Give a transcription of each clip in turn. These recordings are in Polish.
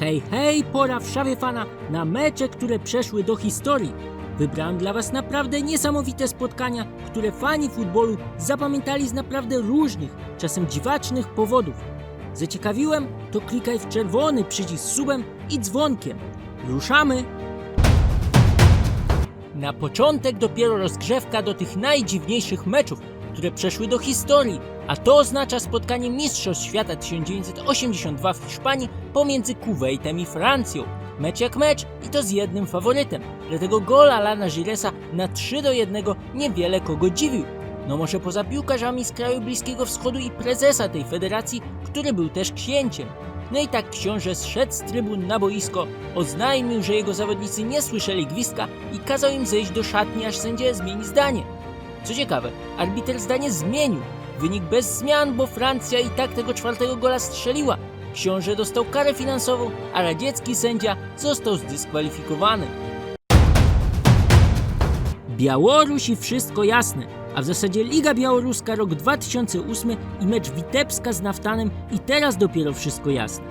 Hej, hej, pora w szawie fana na mecze, które przeszły do historii. Wybrałem dla Was naprawdę niesamowite spotkania, które fani futbolu zapamiętali z naprawdę różnych, czasem dziwacznych powodów. Zaciekawiłem? To klikaj w czerwony przycisk z subem i dzwonkiem. Ruszamy! Na początek dopiero rozgrzewka do tych najdziwniejszych meczów, które przeszły do historii, a to oznacza spotkanie Mistrzostw Świata 1982 w Hiszpanii pomiędzy Kuwejtem i Francją. Mecz jak mecz i to z jednym faworytem, dlatego gol Alana Giresa na 3 do 1 niewiele kogo dziwił. No może poza piłkarzami z kraju Bliskiego Wschodu i prezesa tej federacji, który był też księciem. No i tak książę zszedł z trybun na boisko, oznajmił, że jego zawodnicy nie słyszeli gwizdka i kazał im zejść do szatni, aż sędzia zmieni zdanie. Co ciekawe, arbiter zdanie zmienił. Wynik bez zmian, bo Francja i tak tego czwartego gola strzeliła. Książę dostał karę finansową, a radziecki sędzia został zdyskwalifikowany. Białoruś i wszystko jasne, a w zasadzie Liga Białoruska rok 2008 i mecz Witebska z Naftanem i teraz dopiero wszystko jasne.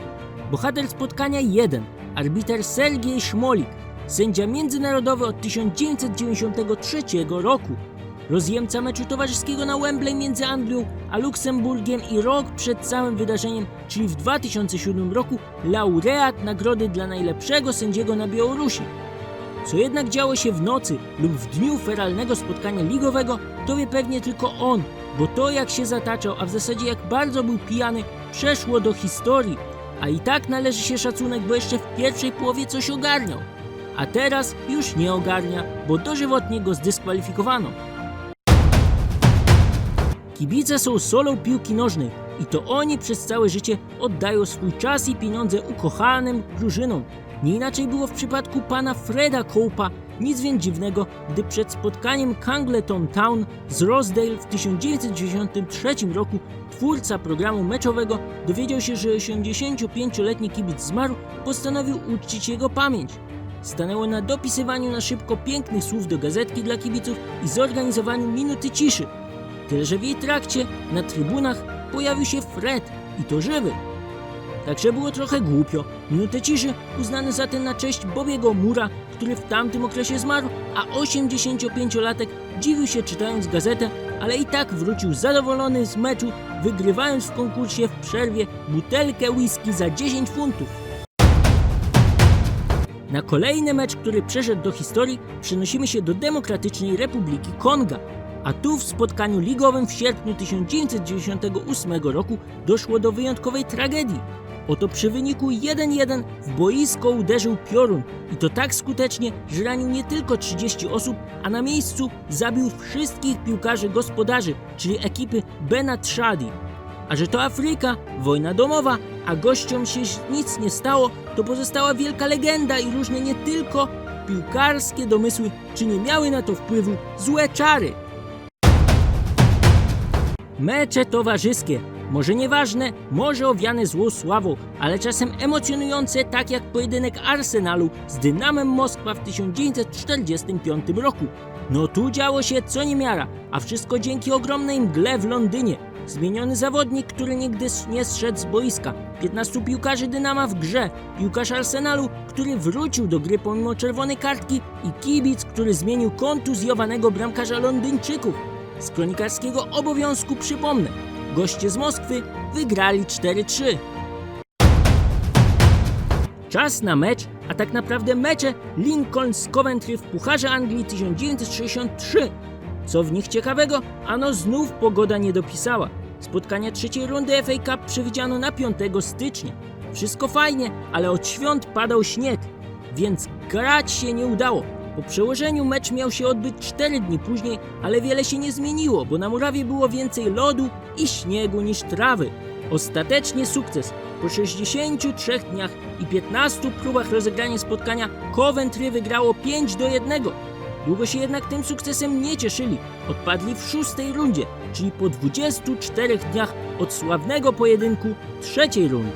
Bohater spotkania 1, arbiter Sergiej Szmolik, sędzia międzynarodowy od 1993 roku. Rozjemca meczu towarzyskiego na Wembley między Anglią a Luksemburgiem i rok przed całym wydarzeniem, czyli w 2007 roku, laureat nagrody dla najlepszego sędziego na Białorusi. Co jednak działo się w nocy lub w dniu feralnego spotkania ligowego, to wie pewnie tylko on, bo to jak się zataczał, a w zasadzie jak bardzo był pijany, przeszło do historii. A i tak należy się szacunek, bo jeszcze w pierwszej połowie coś ogarniał. A teraz już nie ogarnia, bo dożywotnie go zdyskwalifikowano. Kibice są solą piłki nożnej i to oni przez całe życie oddają swój czas i pieniądze ukochanym drużynom. Nie inaczej było w przypadku pana Freda Cope'a, nic więc dziwnego, gdy przed spotkaniem Cangleton Town z Rosedale w 1993 roku twórca programu meczowego dowiedział się, że 85-letni kibic zmarł, postanowił uczcić jego pamięć. Stanęło na dopisywaniu na szybko pięknych słów do gazetki dla kibiców i zorganizowaniu minuty ciszy. Tyle, że w jej trakcie na trybunach pojawił się Fred i to żywy. Także było trochę głupio. Minutę ciszy uznano zatem na cześć Bobiego Mura, który w tamtym okresie zmarł, a 85-latek dziwił się czytając gazetę, ale i tak wrócił zadowolony z meczu, wygrywając w konkursie w przerwie butelkę whisky za 10 funtów. Na kolejny mecz, który przeszedł do historii, przenosimy się do Demokratycznej Republiki Konga. A tu w spotkaniu ligowym w sierpniu 1998 roku doszło do wyjątkowej tragedii. Oto przy wyniku 1-1 w boisko uderzył piorun i to tak skutecznie, że ranił nie tylko 30 osób, a na miejscu zabił wszystkich piłkarzy gospodarzy, czyli ekipy Bena Trzadi. A że to Afryka, wojna domowa, a gościom się nic nie stało, to pozostała wielka legenda i różne nie tylko piłkarskie domysły, czy nie miały na to wpływu złe czary. Mecze towarzyskie, może nieważne, może owiane złą sławą, ale czasem emocjonujące, tak jak pojedynek Arsenalu z Dynamem Moskwa w 1945 roku. No tu działo się co niemiara, a wszystko dzięki ogromnej mgle w Londynie. Zmieniony zawodnik, który nigdy nie zszedł z boiska, 15 piłkarzy Dynama w grze, piłkarz Arsenalu, który wrócił do gry pomimo czerwonej kartki i kibic, który zmienił kontuzjowanego bramkarza Londyńczyków. Z kronikarskiego obowiązku przypomnę, goście z Moskwy wygrali 4-3. Czas na mecz, a tak naprawdę mecze Lincoln z Coventry w Pucharze Anglii 1963. Co w nich ciekawego? Ano znów pogoda nie dopisała. Spotkania trzeciej rundy FA Cup przewidziano na 5 stycznia. Wszystko fajnie, ale od świąt padał śnieg, więc grać się nie udało. Po przełożeniu mecz miał się odbyć 4 dni później, ale wiele się nie zmieniło, bo na murawie było więcej lodu i śniegu niż trawy. Ostatecznie sukces. Po 63 dniach i 15 próbach rozegrania spotkania Coventry wygrało 5 do 1. Długo się jednak tym sukcesem nie cieszyli. Odpadli w szóstej rundzie, czyli po 24 dniach od sławnego pojedynku trzeciej rundy.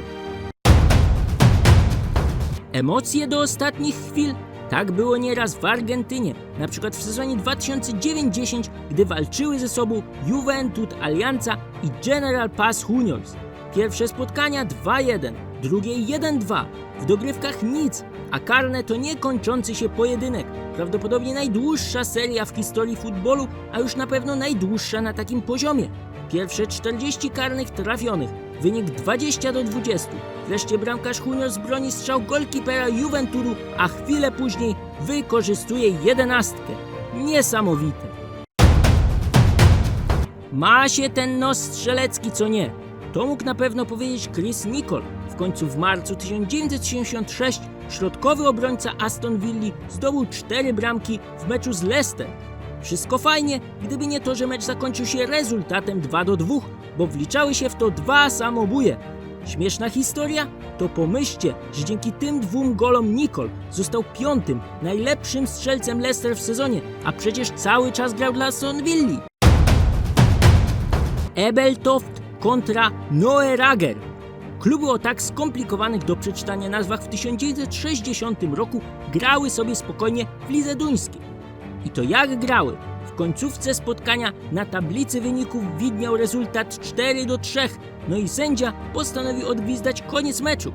Emocje do ostatnich chwil? Tak było nieraz w Argentynie, na przykład w sezonie 2009-10, gdy walczyły ze sobą Juventud Alianza i General Paz Juniors. Pierwsze spotkania 2-1, drugie 1-2. W dogrywkach nic, a karne to niekończący się pojedynek. Prawdopodobnie najdłuższa seria w historii futbolu, a już na pewno najdłuższa na takim poziomie. Pierwsze 40 karnych trafionych, wynik 20 do 20. Wreszcie bramkarz Junior z broni strzał golkipera Juventuru, a chwilę później wykorzystuje jedenastkę. Niesamowite. Ma się ten nos strzelecki, co nie. To mógł na pewno powiedzieć Chris Nicol. W końcu w marcu 1976 środkowy obrońca Aston Villa zdobył cztery bramki w meczu z Leicester. Wszystko fajnie, gdyby nie to, że mecz zakończył się rezultatem 2 do 2, bo wliczały się w to dwa samobóje. Śmieszna historia? To pomyślcie, że dzięki tym dwóm golom Nicol został piątym, najlepszym strzelcem Leicester w sezonie, a przecież cały czas grał dla Aston Villa. Ebeltoft kontra Noerager. Kluby o tak skomplikowanych do przeczytania nazwach w 1960 roku grały sobie spokojnie w lidze duńskiej. I to jak grały? W końcówce spotkania na tablicy wyników widniał rezultat 4 do 3, no i sędzia postanowił odgwizdać koniec meczu.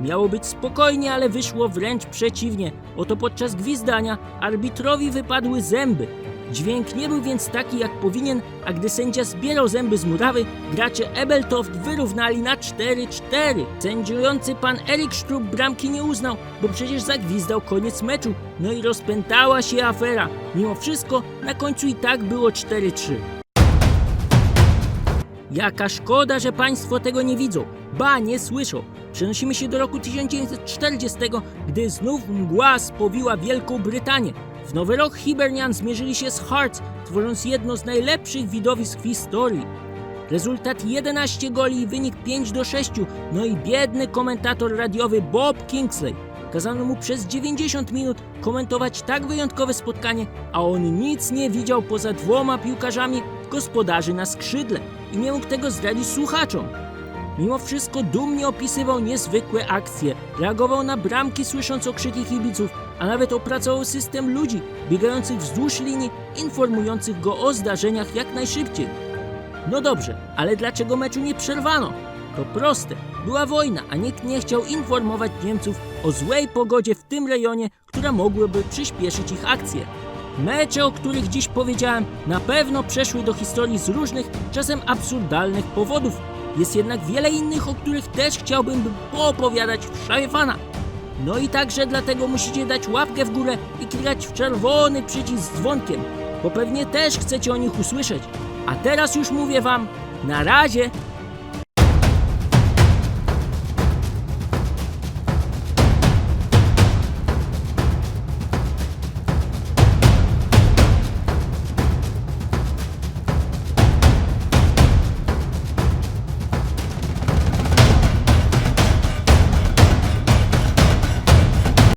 Miało być spokojnie, ale wyszło wręcz przeciwnie. Oto podczas gwizdania arbitrowi wypadły zęby. Dźwięk nie był więc taki jak powinien, a gdy sędzia zbierał zęby z murawy, gracze Ebeltoft wyrównali na 4-4. Sędziujący pan Erik Strub bramki nie uznał, bo przecież zagwizdał koniec meczu. No i rozpętała się afera. Mimo wszystko na końcu i tak było 4-3. Jaka szkoda, że Państwo tego nie widzą, ba nie słyszą. Przenosimy się do roku 1940, gdy znów mgła spowiła Wielką Brytanię. W nowy rok Hibernian zmierzyli się z Hearts, tworząc jedno z najlepszych widowisk w historii. Rezultat 11 goli i wynik 5 do 6, no i biedny komentator radiowy Bob Kingsley. Kazano mu przez 90 minut komentować tak wyjątkowe spotkanie, a on nic nie widział poza dwoma piłkarzami gospodarzy na skrzydle i nie mógł tego zdradzić słuchaczom. Mimo wszystko dumnie opisywał niezwykłe akcje, reagował na bramki słysząc okrzyki kibiców, a nawet opracował system ludzi biegających wzdłuż linii, informujących go o zdarzeniach jak najszybciej. No dobrze, ale dlaczego meczu nie przerwano? To proste. Była wojna, a nikt nie chciał informować Niemców o złej pogodzie w tym rejonie, która mogłaby przyspieszyć ich akcje. Mecze, o których dziś powiedziałem, na pewno przeszły do historii z różnych, czasem absurdalnych powodów. Jest jednak wiele innych, o których też chciałbym poopowiadać w szafie fana. No i także dlatego musicie dać łapkę w górę i klikać w czerwony przycisk z dzwonkiem, bo pewnie też chcecie o nich usłyszeć. A teraz już mówię wam, na razie!